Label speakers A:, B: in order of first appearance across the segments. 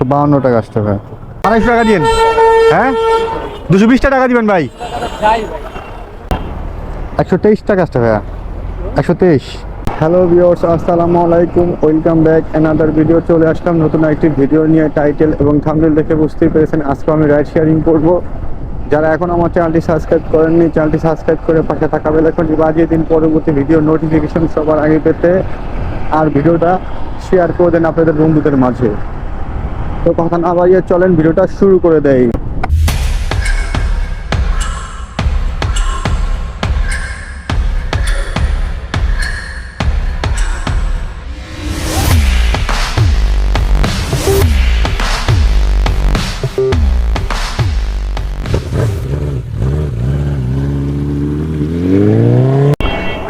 A: একশো বাউন্ন টাকা আসতে ভাই আড়াইশো টাকা দিন হ্যাঁ? দুশো বিশটা টাকা দিবেন ভাই। একশো তেইশ টাকা আসতে ভাইয়া একশো তেইশ। হ্যালো ভিউয়ার্স, আসসালামু আলাইকুম। Welcome back. অ্যানাদার ভিডিও চলে আসলাম। নতুন একটি ভিডিও নিয়ে টাইটেল এবং থাম্বনেল দেখে বুঝতেই পেরেছেন আজকে আমি রাইড শেয়ারিং করব। যারা এখন আমার চ্যানেলটি সাবস্ক্রাইব করেননি চ্যানেলটি সাবস্ক্রাইব করে পাশে থাকা বেলাইকনটি বাজিয়ে দিন। পরবর্তী ভিডিও নোটিফিকেশন সবার আগে পেতে। আর ভিডিওটা শেয়ার করে দেন আপনাদের বন্ধুদের মাঝে। তো কথা না বাড়িয়ে চলেন, ভিডিওটা শুরু করে দেয়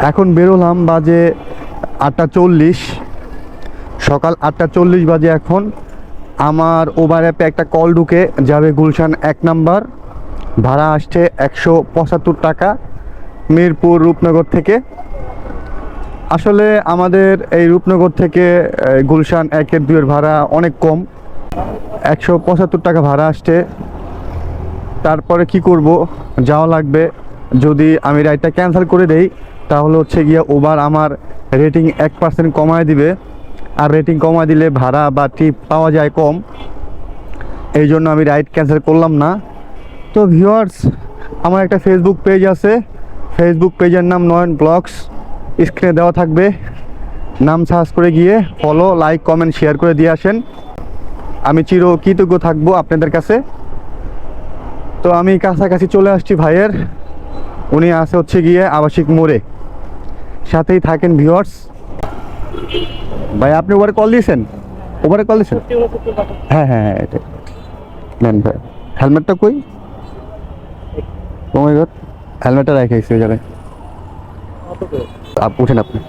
A: এখন বেরোলাম বাজে আটটা চল্লিশ। সকাল আটটা চল্লিশ বাজে এখন। আমার ওভার অ্যাপে একটা কল ঢুকে যাবে গুলশান এক নাম্বার ভাড়া আসছে একশো পঁচাত্তর টাকা মিরপুর রূপনগর থেকে। আসলে আমাদের এই রূপনগর থেকে গুলশান একের দুয়ের ভাড়া অনেক কম। একশো পঁচাত্তর টাকা ভাড়া আসছে। তারপরে কি করব? যাওয়া লাগবে। যদি আমি রাইডটা ক্যান্সেল করে দেই, তাহলে হচ্ছে গিয়ে ওবার আমার রেটিং এক পার্সেন্ট কমায় দিবে। আর রেটিং কমায় দিলে ভাড়া বা টিপ পাওয়া যায় কম। এই জন্য আমি রাইড ক্যান্সেল করলাম না। তো ভিউয়ার্স আমার একটা ফেসবুক পেজ আছে। ফেসবুক পেজের নাম নয়ন ব্লগস। স্ক্রিনে দেওয়া থাকবে। নাম সার্চ করে গিয়ে ফলো লাইক কমেন্ট শেয়ার করে দিয়ে আসেন। আমি চির কৃতজ্ঞ থাকব আপনাদের কাছে। তো আমি কাছাকাছি চলে আসছি ভাইয়ের। উনি আছে হচ্ছে গিয়ে আবাসিক মোড়ে। সাথেই থাকেন ভিউয়ার্স ভাই আপনি ওভারে কল দিয়েছেন? ওভারে কল দিয়েছেন? হ্যাঁ হ্যাঁ হ্যাঁ এটা নেন ভাই। হেলমেটটা কই? ও মাই হেলমেটটা রেখে এসে যাবে আপ উঠেন আপনি।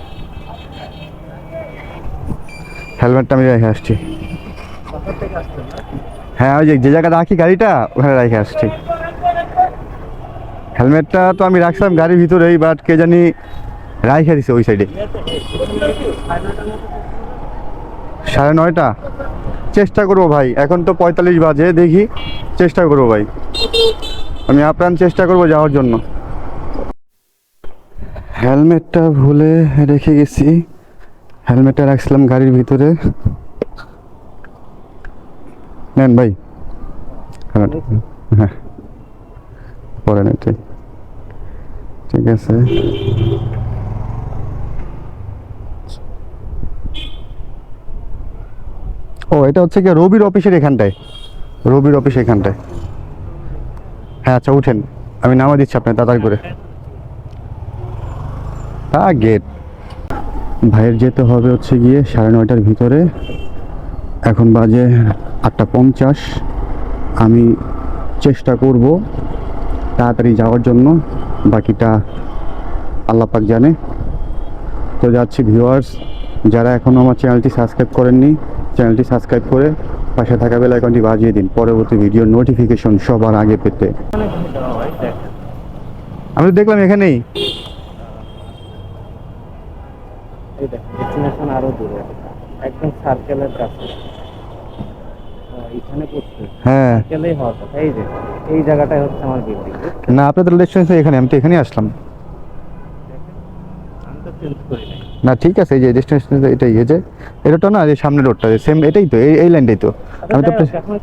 A: হেলমেটটা আমি রেখে আসছি। হ্যাঁ ওই যে যে জায়গায় রাখি গাড়িটা ওখানে রেখে আসছি। হেলমেটটা তো আমি রাখছিলাম গাড়ির ভিতরেই বাট কে জানি রাইখে দিছে ওই সাইডে সাড়ে নয়টা? চেষ্টা করব ভাই, এখন তো পঁয়তাল্লিশ বাজে, দেখি চেষ্টা করব ভাই। আমি আপ্রাণ চেষ্টা করব যাওয়ার জন্য। হেলমেটটা ভুলে রেখে গেছি। হেলমেটটা রাখছিলাম গাড়ির ভিতরে। নেন ভাই। হ্যাঁ পরে নেন ঠিক ঠিক আছে। ও, এটা হচ্ছে কি রবির অফিসের এখানটায়। রবির অফিস এখানটায়। হ্যাঁ আচ্ছা উঠেন। আমি নামা দিচ্ছি আপনার তাড়াতাড়ি করে। তা গেট। ভাইয়ের যেতে হবে হচ্ছে গিয়ে সাড়ে নয়টার ভিতরে। এখন বাজে আটটা পঞ্চাশ। আমি চেষ্টা করব তাড়াতাড়ি যাওয়ার জন্য। বাকিটা আল্লাপাক জানে। তো যাচ্ছি ভিউয়ার্স যারা এখনও আমার চ্যানেলটি সাবস্ক্রাইব করেননি চ্যানেলটি সাবস্ক্রাইব করে পাশে থাকা বেল আইকনটি বাজিয়ে দিন। পরবর্তী ভিডিও নোটিফিকেশন সবার আগে পেতে। আমি তো দেখলাম এখানেই।
B: ডেস্টিনেশন আরও দূরে। একদম সার্কেলের কাছে। এখানে পড়ছে
A: হ্যাঁ।
B: সার্কেলেই এই যে এই জায়গাটাই হচ্ছে আমার বিল্ডিং
A: না আপনাদের ডেস্টিনেশন এখানে। আমি তো এখানেই আসলাম
B: আমি তো চেঞ্জ করি নাই
A: না ঠিক আছে এই যে ডেস্টিনেশন এটাই এই যে এটা না যে সামনে রোডটা সেম এটাই তো এই লাইনটাই তো। আমি তো
B: আচ্ছা,
A: আপনার-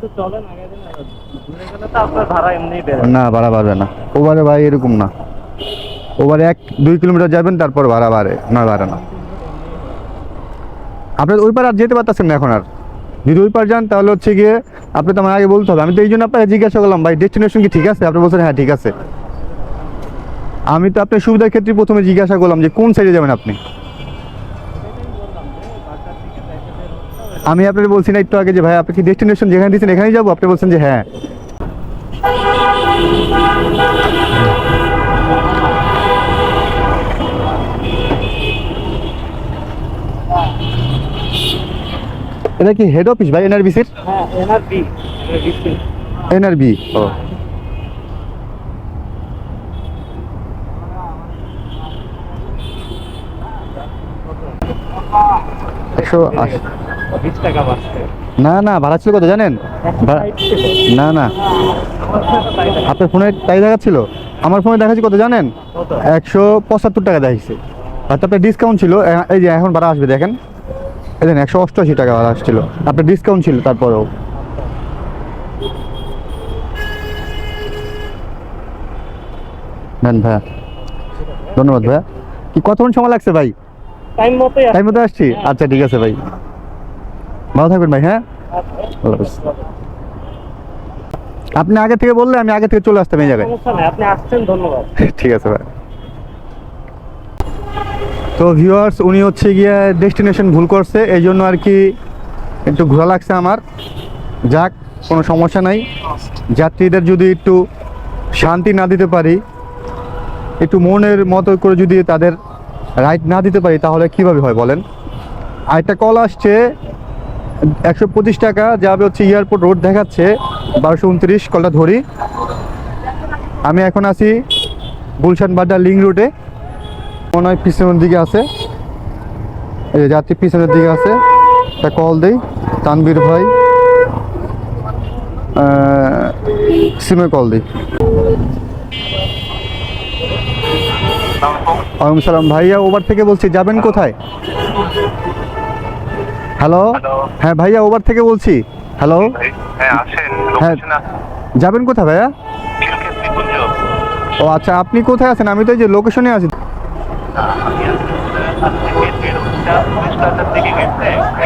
B: গেলে তো আপনার
A: না ভাড়া বাড়বে না। ওভারে ভাই এরকম না। ওভারে এক দুই কিলোমিটার যাবেন তারপর ভাড়া বাড়ে না বাড়ে না। আপনি ওই পার আর যেতে পারতেছেন না এখন আর। যদি ওই পার যান তাহলে হচ্ছে গিয়ে আপনি তো আমার আগে বলতে হবে। আমি তো এই জন্য আপনাকে জিজ্ঞাসা করলাম ভাই ডেস্টিনেশন কি ঠিক আছে? আপনি বলছেন হ্যাঁ ঠিক আছে। আমি তো আপনার সুবিধার ক্ষেত্রে প্রথমে জিজ্ঞাসা করলাম যে কোন সাইডে যাবেন আপনি? আমি আপনাকে বলছি না একটু আগে যে ভাই আপনি কি ডেস্টিনেশন যেখানে দিচ্ছেন এখানেই যাব? আপনি বলছেন যে হ্যাঁ। এটা কি হেড অফিস ভাই এনআরবিসির
B: হ্যাঁ এনআর বি
A: এনআরবি ও। একশো আশি।
B: বিশ টাকা বাঁচতে
A: না না ভাড়া ছিল কত জানেন? না না। আপনার ফোনে তাই দেখাচ্ছিল? আমার ফোনে দেখাচ্ছি কত জানেন? একশো পঁচাত্তর টাকা দেখাচ্ছে হয়তো আপনার ডিসকাউন্ট ছিল এই যে এখন ভাড়া আসবে দেখেন। এই দেখেন একশো অষ্টআশি টাকা ভাড়া আসছিল। আপনার ডিসকাউন্ট ছিল তারপরেও। নেন ভাইয়া। ধন্যবাদ ভাইয়া। কি কতক্ষণ সময় লাগছে ভাই?
B: টাইম মতোই
A: টাইম মতো আসছি? আচ্ছা ঠিক আছে ভাই। ভালো থাকবেন ভাই হ্যাঁ? আল্লাহ হাফেজ। আপনি আগে থেকে বললে আমি আগে থেকে চলে আসতাম এই জায়গায়।
B: আপনি আসছেন ধন্যবাদ।
A: ঠিক আছে ভাই। তো ভিউয়ার্স উনি হচ্ছে গিয়ে ডেস্টিনেশন ভুল করছে এই জন্য আর কি একটু ঘোরা লাগছে আমার। যাক কোনো সমস্যা নাই। যাত্রীদের যদি একটু শান্তি না দিতে পারি একটু মনের মতো করে যদি তাদের রাইড না দিতে পারি তাহলে কীভাবে হয় বলেন? আরেকটা কল আসছে একশো পঁচিশ টাকা যাবে হচ্ছে এয়ারপোর্ট রোড দেখাচ্ছে, বারোশো উনত্রিশ কলটা ধরি। আমি এখন আছি গুলশান বাড্ডা লিং রুটে মনে হয় পিছনের দিকে আছে। এই যাত্রী পিছনের দিকে আছে। একটা কল দেই তানবীর ভাই। সিমে কল দিই। ওয়ালাইকুম সালাম ভাইয়া, ওভার থেকে বলছি, যাবেন কোথায়? হ্যালো হ্যাঁ ভাইয়া ওভার থেকে বলছি। হ্যালো
C: হ্যাঁ
A: হ্যাঁ। যাবেন কোথায় ভাইয়া? ও আচ্ছা আপনি কোথায় আছেন? আমি তো এই যে লোকেশনে আছি।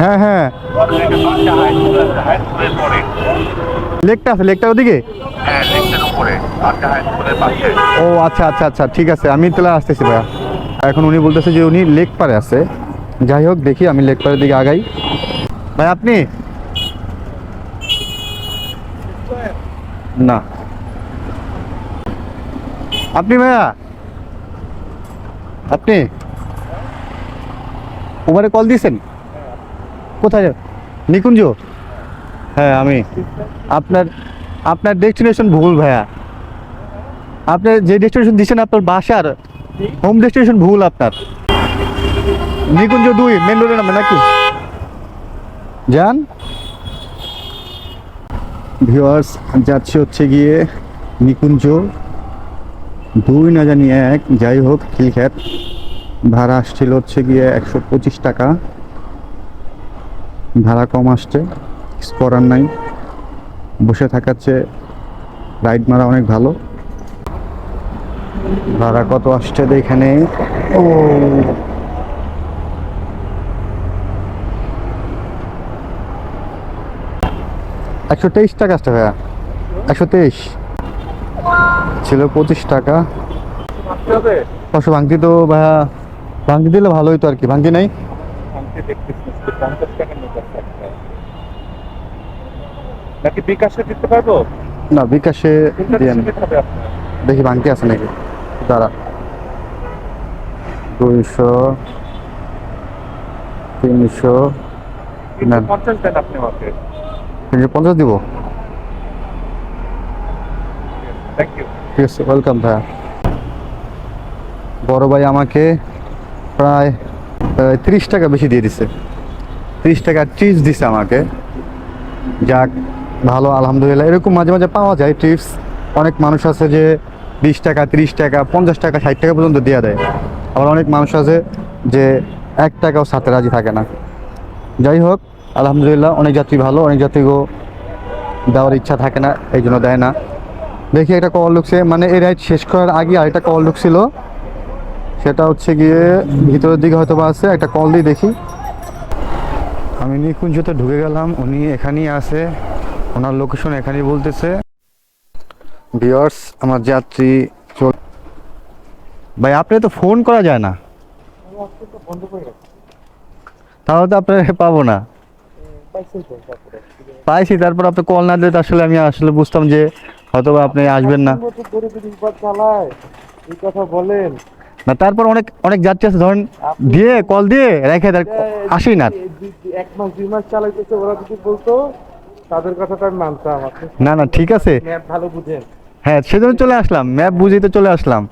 A: হ্যাঁ হ্যাঁ। লেকটা আছে লেকটার ওদিকে?
C: হ্যাঁ
A: ও আচ্ছা আচ্ছা আচ্ছা ঠিক আছে আমি তাহলে আসতেছি ভাইয়া। এখন উনি বলতেছে যে উনি লেক পারে আছে। যাই হোক, দেখি আমি লেক পাড়ের দিকে আগাই। ভাই, আপনি? না। আপনি ভাইয়া? আপনি? ওভারে কল দিয়েছেন? কোথায়? নিকুঞ্জ? হ্যাঁ আমি। আপনার আপনার ডেস্টিনেশন ভুল ভাইয়া। আপনার যে ডেস্টিনেশন দিচ্ছেন আপনার বাসার হোম ডেস্টিনেশন ভুল আপনার। নিকুঞ্জ দুই মেন রোডের নামে নাকি? যান ভিউয়ার্স যাচ্ছে হচ্ছে গিয়ে নিকুঞ্জ দুই, না জানি এক, যাই হোক খিলখ্যাত ভাড়া আসছিল হচ্ছে গিয়ে একশো পঁচিশ টাকা। ভাড়া কম আসছে করার নাই। বসে থাকাচ্ছে রাইড মারা অনেক ভালো। ভাড়া কত আসছে এখানে ও একশো তেইশ টাকা আসছে ভাইয়া। একশো তেইশ। ছিল পঁচিশ টাকা।
B: আসতে
A: পাঁচশো ভাঙতি তো ভাইয়া ভাঙতি দিলে ভালো হইতো আর কি ভাঙতি নাই?
B: নাকি বিকাশে দিতে পারব?
A: না বিকাশে দেখি ভাঙতি আছে নাকি। দাঁড়া। দুইশো। তিনশো
B: পঞ্চাশ দেন আপনি আমাকে।
A: তিনশো পঞ্চাশ দিব? ঠিক আছে ওয়েলকাম ভাইয়া। বড় ভাই আমাকে প্রায় ত্রিশ টাকা বেশি দিয়ে দিছে। তিরিশ টাকা টিপস দিছে আমাকে। যাক ভালো আলহামদুলিল্লাহ। এরকম মাঝে মাঝে পাওয়া যায় টিপস অনেক মানুষ আছে যে বিশ টাকা ত্রিশ টাকা পঞ্চাশ টাকা ষাট টাকা পর্যন্ত দেওয়া দেয়। আবার অনেক মানুষ আছে যে এক টাকাও সাথে রাজি থাকে না। যাই হোক আলহামদুলিল্লাহ অনেক যাত্রী ভালো অনেক যাত্রীকেও দেওয়ার ইচ্ছা থাকে না এই জন্য দেয় না। দেখি একটা কল ঢুকছে মানে এই রাইড শেষ করার আগে আরেকটা কল ঢুকছিল। সেটা হচ্ছে গিয়ে ভিতরের দিকে হয়তো বা আছে একটা কল দিয়ে দেখি। আমি নিকুঞ্জতে ঢুকে গেলাম উনি এখানেই আছে ওনার লোকেশন এখানেই বলতেছে। ভিওর্স আমার যাত্রী চল ভাই আপনি তো ফোন করা যায় না। তাহলে তো আপনার পাবো না। পাইছি তারপর আপনি কল না দিলে আসলে আমি আসলে বুঝতাম যে হয়তো আপনি আসবেন না।
B: এই কথা বলেন।
A: না তারপর অনেক অনেক যাত্রী আছে ধরেন দিয়ে কল দিয়ে রেখে দেয় আসি না।
B: এক মাস দুই মাস চালাইতেছে ওরা যদি বলতো তাদের কথাটা আমি মানতাম
A: না। না ঠিক আছে।
B: ভালো বুঝেন।
A: হ্যাঁ সেজন্য চলে আসলাম ম্যাপ বুঝিয়ে তো চলে আসলাম।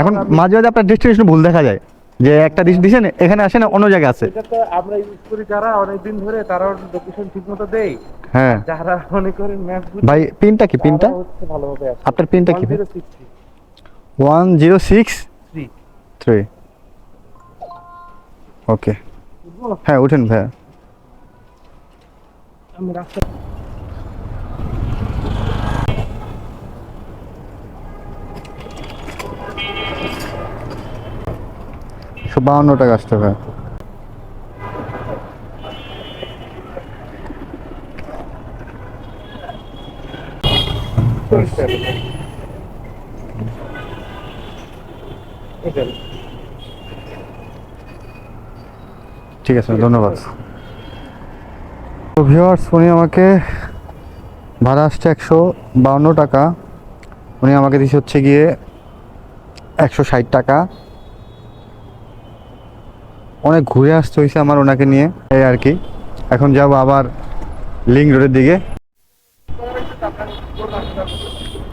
A: এখন মাঝে মাঝে আপনার ডেস্টিনেশন ভুল দেখা যায়। যে একটা দিস দিছেন এখানে আসে না অন্য জায়গায় আছে।
B: এটা তো আমরা ইউজ করি যারা অনেকদিন ধরে তারা লোকেশন ঠিক মতো দেয়।
A: হ্যাঁ।
B: যারা মনে করেন ম্যাপ
A: ভাই পিনটা কি পিনটা?
B: ভালোভাবে আসে
A: আপনার পিনটা কি
B: 1063
A: one zero six.
B: Three
A: three. Okay. হ্যাঁ উঠেন ভাইয়া।
B: আমি রাস্তা
A: একশো বাউন্ন টাকা আসতে ভাইয়া ঠিক আছে, ধন্যবাদ। তো ভিওয়ার্স উনি আমাকে ভাড়া আসছে একশো বাউন্ন টাকা। উনি আমাকে দিচ্ছে হচ্ছে গিয়ে একশো ষাট টাকা। অনেক ঘুরে আসতে হয়েছে আমার ওনাকে নিয়ে, এই আর কি। এখন যাব আবার লিঙ্ক রোডের দিকে।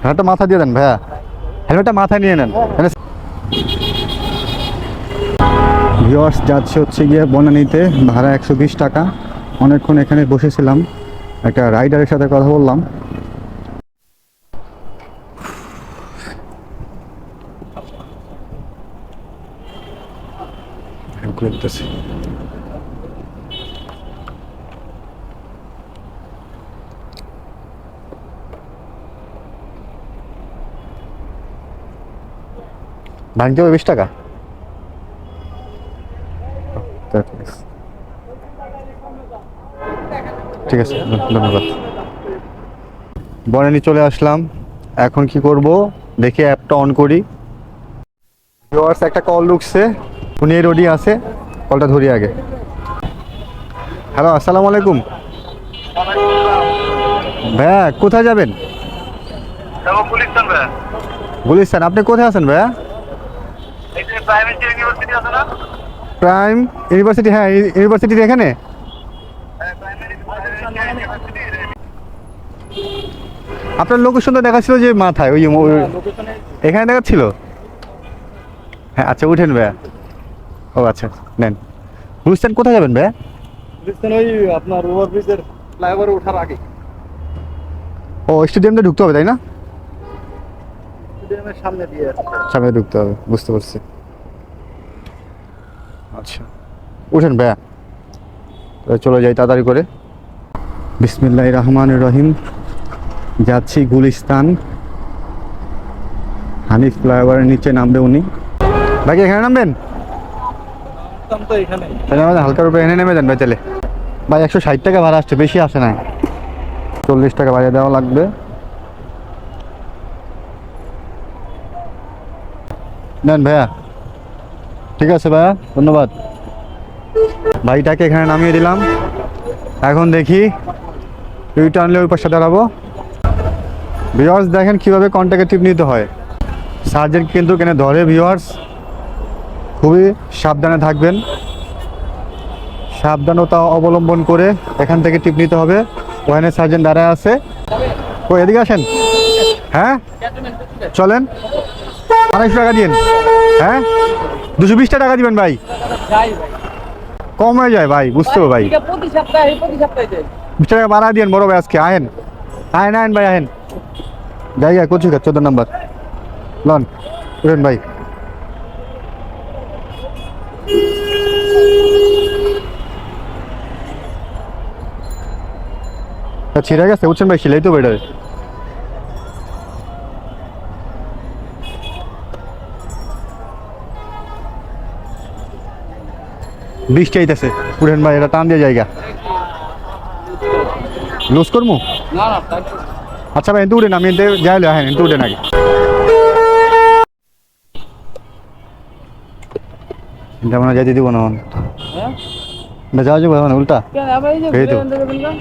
A: হেলমেটটা মাথা দিয়ে দেন ভাইয়া। হেলমেটটা মাথায় নিয়ে নেন। ভিওয়ার্স যাচ্ছে হচ্ছে গিয়ে বনানীতে, ভাড়া একশো বিশ টাকা। অনেকক্ষণ এখানে বসেছিলাম। একটা রাইডারের সাথে কথা বললাম। ঘুরতেছি ভাঙতে হবে বিশ টাকা? ঠিক আছে। ধন্যবাদ। বনানি চলে আসলাম। এখন কি করব? দেখি অ্যাপটা অন করি। একটা কল ঢুকছে। উনি রোডই আছে। কলটা ধরি আগে। হ্যালো আসসালামু আলাইকুম। ভাইয়া কোথায় যাবেন? গুলিস্তান আপনি কোথায় আছেন ভাইয়া? প্রাইম ইউনিভার্সিটি হ্যাঁ ইউনিভার্সিটির এখানে? আপনার লোকেশন তো দেখাচ্ছিল যে মাথায় ওই ওই- এখানে দেখাচ্ছিল? হ্যাঁ আচ্ছা উঠেন ভাইয়া। ও আচ্ছা নেন। গুলিস্তান কোথায় যাবেন ভাইয়া?
B: বুঝছেন ওই আপনার ওভারব্রিজের ফ্লাইওভারে ওঠার আগে।
A: ও স্টেডিয়ামটা ঢুকতে হবে তাই না?
B: স্টেডিয়ামের সামনে দিয়ে
A: সামনে ঢুকতে হবে বুঝতে পারছি। আচ্ছা উঠেন ভাইয়া। চলে যাই তাড়াতাড়ি করে। বিসমিল্লাহ রহমান রহিম। যাচ্ছি গুলিস্তান। হানিফ ফ্লাইওভারের নিচে নামবে উনি। ভাই এখানে নামবেন?
B: দাম তো এখানে।
A: তাহলে আমাদের হালকার উপরে এনে নেমে যান ভাই, তাহলে। ভাই, একশো ষাট টাকা ভাড়া আসছে, বেশি আসে না চল্লিশ টাকা বাড়িয়ে দেওয়া লাগবে। নেন ভাইয়া। ঠিক আছে ভাইয়া, ধন্যবাদ। ভাইটাকে এখানে নামিয়ে দিলাম। এখন দেখি রিটার্নলে ওই পাশে দাঁড়াবো। ভিওয়ার্স দেখেন কীভাবে কন্ট্যাক্টে টিপ নিতে হয়। সার্জেন্ট কিন্তু কেন ধরে ভিওয়ার্স খুবই সাবধানে থাকবেন। সাবধানতা অবলম্বন করে এখান থেকে টিপ নিতে হবে। ওখানে সার্জেন্ট দাঁড়ায় আছে। ও, এদিকে আসেন। হ্যাঁ? চলেন। আড়াইশো টাকা দিন হ্যাঁ? দুশো বিশটা টাকা দিবেন ভাই। কম হয়ে যায় ভাই, বুঝতে ভাই। বিশ টাকা বাড়া দিন বড় ভাই আজকে আহেন আহেন আহেন ভাই আহেন যাই যাই কচু চোদ্দ নম্বর। লন ভাই। ছিঁড়ে গেছে উঠছেন ভাই সিলাই তো বেটার বিষ চাইতেছে উঠেন ভাই এটা টান দিয়ে জায়গা লুজ করব
B: না না তাই
A: আচ্ছা ভাই এনতে উঠেন আমি এনতে যাইলে হ্যাঁ এনতে উঠেন আগে মনে হয় যাইতে দিব না
B: হ্যাঁ।
A: না যাওয়া যাব মানে উল্টা?
B: এই
A: তো।
B: না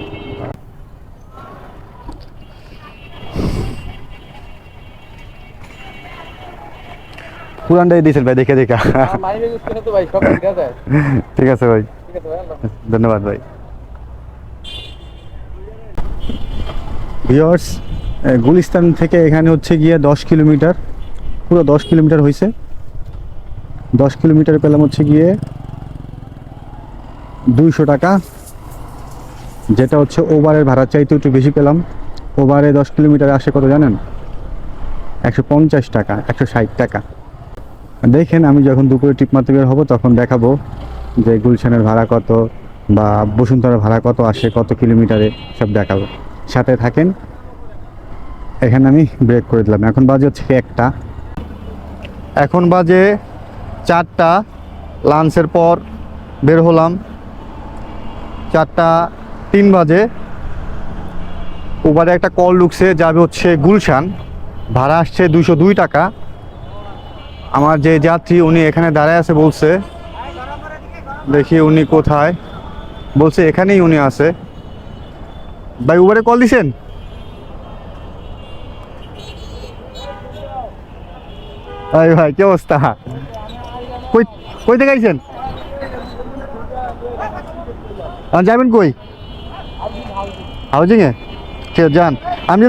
A: পুরানটাই দিয়েছেন ভাই দেখে দেখা।
B: ঠিক আছে
A: ভাই। ধন্যবাদ ভাই। ভিওর্স গুলিস্তান থেকে এখানে হচ্ছে গিয়ে দশ কিলোমিটার পুরো দশ কিলোমিটার হয়েছে দশ কিলোমিটার পেলাম হচ্ছে গিয়ে দুইশো টাকা। যেটা হচ্ছে ওভারের ভাড়া চাইতে একটু বেশি পেলাম। ওভারে দশ কিলোমিটার আসে কত জানেন? একশো পঞ্চাশ টাকা, একশো ষাট টাকা। দেখেন, আমি যখন দুপুরে টিপ মারতে বের হব, তখন দেখাবো যে গুলশানের ভাড়া কত বা বসুন্ধরার ভাড়া কত আসে, কত কিলোমিটারে, সব দেখাবো। সাথে থাকেন, এখানে আমি ব্রেক করে দিলাম। এখন বাজে হচ্ছে একটা। এখন বাজে চারটা লাঞ্চের পর বের হলাম। চারটা তিন বাজে। উবারে একটা কল ঢুকছে, যাবে হচ্ছে গুলশান। ভাড়া আসছে দুশো দুই টাকা। আমার যে যাত্রী উনি এখানে দাঁড়ায় আছে বলছে, দেখি উনি কোথায়। বলছে এখানেই উনি আছে। ভাই, উবারে কল দিছেন? এই ভাই, কি অবস্থা? কই কই থেকে আইছেন? যাবেন কই? হাউজিং এ ঠিক আছে যান আমি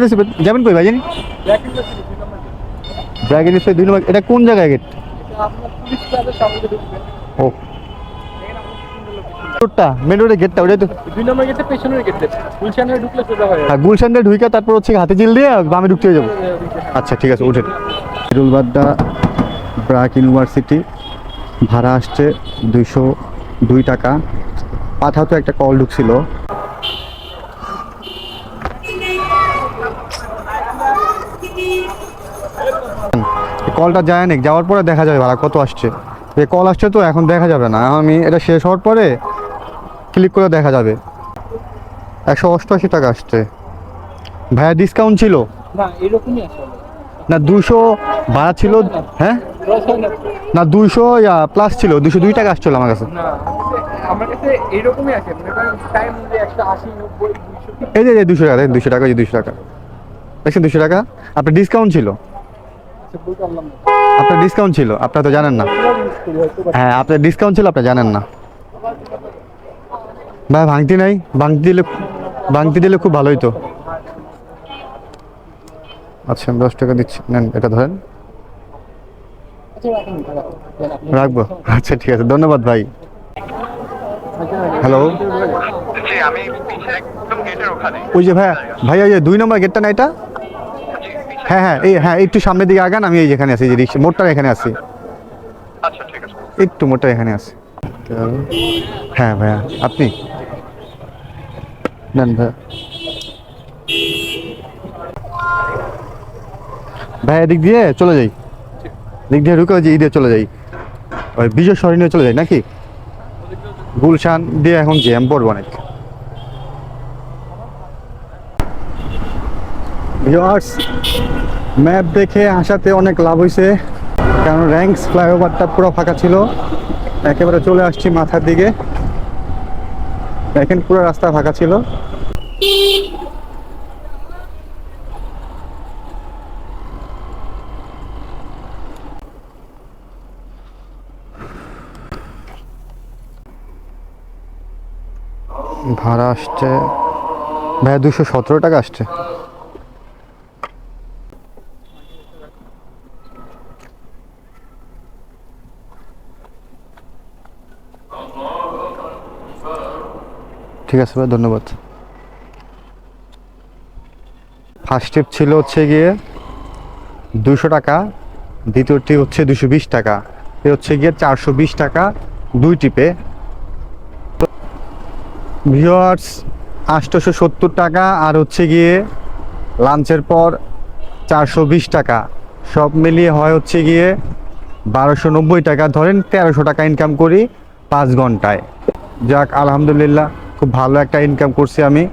A: যাবেন কই ভাই জানি ড্রাগন স্প্রে দুই নম্বর এটা কোন জায়গায় গেট? ও। রোডটা মেন রোডের গেটটা ওটাই তো।
B: দুই নম্বর গেটে পেছনের গেটে গুলশানে ঢুকলে সোজা হয়ে।
A: হ্যাঁ গুলশান ঢুকে তারপর হচ্ছে হাতে জিল দিয়ে বামে ঢুকতে হয়ে যাব। আচ্ছা ঠিক আছে উঠেন। রুলবাড্ডা ব্রাক ইউনিভার্সিটি। ভাড়া আসছে দুইশো দুই টাকা। পাঠাও তো একটা কল ঢুকছিল। এই কলটা যায় নাকি? যাওয়ার পরে দেখা যাবে ভাড়া কত আসছে। এই কল আসছে তো এখন দেখা যাবে না। আমি এটা শেষ হওয়ার পরে ক্লিক করে দেখা যাবে। একশো অষ্টআশি টাকা আসছে। ভাইয়া ডিসকাউন্ট ছিল?
B: না এরকমই আসলে
A: না দুশো ভাড়া ছিল হয়?
B: না
A: দুইশো প্লাস ছিল দুশো দুই টাকা আসছিল আমার কাছে।
B: না আমার কাছে এইরকমই আছে টাইম অনুযায়ী আশি নব্বই
A: এই যে দুশো টাকা দুশো টাকা দুশো টাকা। দেখছেন দুশো টাকা? আপনার ডিসকাউন্ট ছিল।
B: না।
A: আপনার ডিসকাউন্ট ছিল আপনার তো জানেন না। হ্যাঁ আপনার ডিসকাউন্ট ছিল আপনি জানেন না। ভাই ভাঙতি নাই ভাঙতি দিলে ভাঙতি দিলে খুব ভালোই তো। আচ্ছা আমি দশ টাকা দিচ্ছি নেন এটা ধরেন
B: আচ্ছা রাখুন রাখুন। আপনি-
A: রাখব। আচ্ছা ঠিক আছে। ধন্যবাদ ভাই। হ্যালো ওই যে ভাইয়া ভাইয়া ওই যে দুই নম্বর গেটটা না এটা? হ্যাঁ হ্যাঁ এই হ্যাঁ একটু সামনের দিকে আগান আমি এই যেখানে আছি যে রিক্সা মোটটা এখানে আছি।
C: আচ্ছা
A: একটু মোটটা এখানে আছে। হ্যাঁ ভাইয়া আপনি? নেন ভাইয়া। ভাইয়া এদিক দিয়ে চলে যাই। দিক দিয়ে ঢুকে যে ঈদে চলে যাই। ওই বিজয় সরণিয়ে চলে যাই নাকি? গুলশান দিয়ে এখন জ্যাম পড়ব অনেক। ম্যাপ দেখে আসাতে অনেক লাভ হয়েছে কারণ র্যাঙ্কস ফ্লাইওভারটা পুরো ফাঁকা ছিল। একেবারে চলে আসছি মাথার দিকে। দেখেন পুরো রাস্তা ফাঁকা ছিল ভাড়া আসছে। ভাইয়া দুশো সতেরো টাকা আসছে। ঠিক আছে ভাই, ধন্যবাদ। ফার্স্ট স্টেপ ছিল হচ্ছে গিয়ে দুশো টাকা দ্বিতীয়টি হচ্ছে দুশো বিশ টাকা। এ হচ্ছে গিয়ে চারশো বিশ টাকা, দুই টিপে ভিওয়ার্স আটশোশো সত্তর টাকা আর হচ্ছে গিয়ে লাঞ্চের পর চারশো বিশ টাকা। সব মিলিয়ে হয় হচ্ছে গিয়ে বারোশো নব্বই টাকা। ধরেন তেরোশো টাকা ইনকাম করি পাঁচ ঘন্টায়। যাক, আলহামদুলিল্লাহ, খুব ভালো একটা ইনকাম করছি আমি।